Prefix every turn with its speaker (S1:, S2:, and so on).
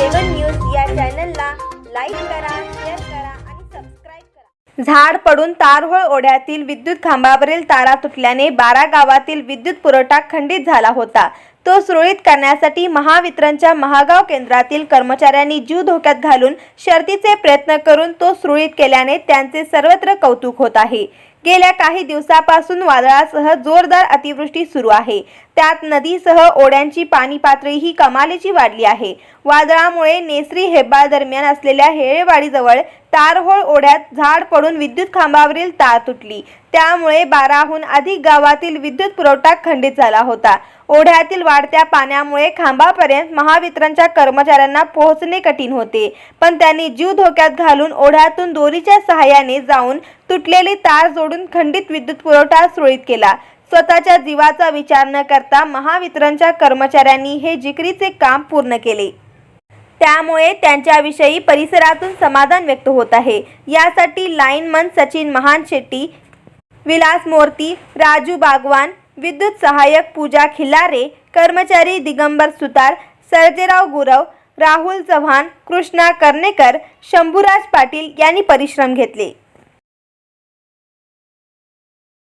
S1: सेवन news या चॅनलला like करा शेअर करा आणि सबस्क्राईब करा. झाड पडून तारहोळ ओढ्यातील विद्युत खांबावरील तारा तुटल्याने बारा गावातील विद्युत पुरवठा खंडित झाला होता. तो सुरळीत करण्यासाठी महावितरणच्या महागाव केंद्रातील कर्मचाऱ्यांनी जीव धोक्यात घालून शर्तीचे प्रयत्न करून तो सुरळीत केल्याने त्यांचे सर्वत्र कौतुक होत आहे. गेल्या काही दिवसापासून वादळासह जोरदार अतिवृष्टी सुरू आहे. त्यात नदीसह ओढ्यांची पाणी पातळी ही कमालीची वाढली आहे. वादळामुळे नेसरी हेब्बाळ दरम्यान असलेल्या हेळेवाडीजवळ तारहोळ ओढ्यात झाड पडून विद्युत खांबावरील तार तुटली. त्यामुळे बाराहून अधिक गावातील विद्युत पुरवठा खंडित झाला होता. ओढ्यातील वाढत्या पाण्यामुळे खांबापर्यंत महावितरणच्या कर्मचाऱ्यांना पोहोचणे कठीण होते. पण त्यांनी जीव धोक्यात घालून ओढ्यातून दोरीच्या सहाय्याने जाऊन तुटलेली तार जोडून खंडित विद्युत पुरवठा सुरळीत केला. स्वतःच्या जीवाचा विचार न करता महावितरणच्या कर्मचाऱ्यांनी हे जिकरीचे काम पूर्ण केले. त्यामुळे त्यांच्याविषयी परिसरातून समाधान व्यक्त होत आहे. यासाठी लाईनमन सचिन महान शेट्टी विलास मोर्ती राजू बागवान विद्युत सहाय्यक पूजा खिल्लारे कर्मचारी दिगंबर सुतार सर्जेराव गुरव राहुल चव्हाण कृष्णा कर्णेकर शंभूराज पाटील यांनी परिश्रम घेतले.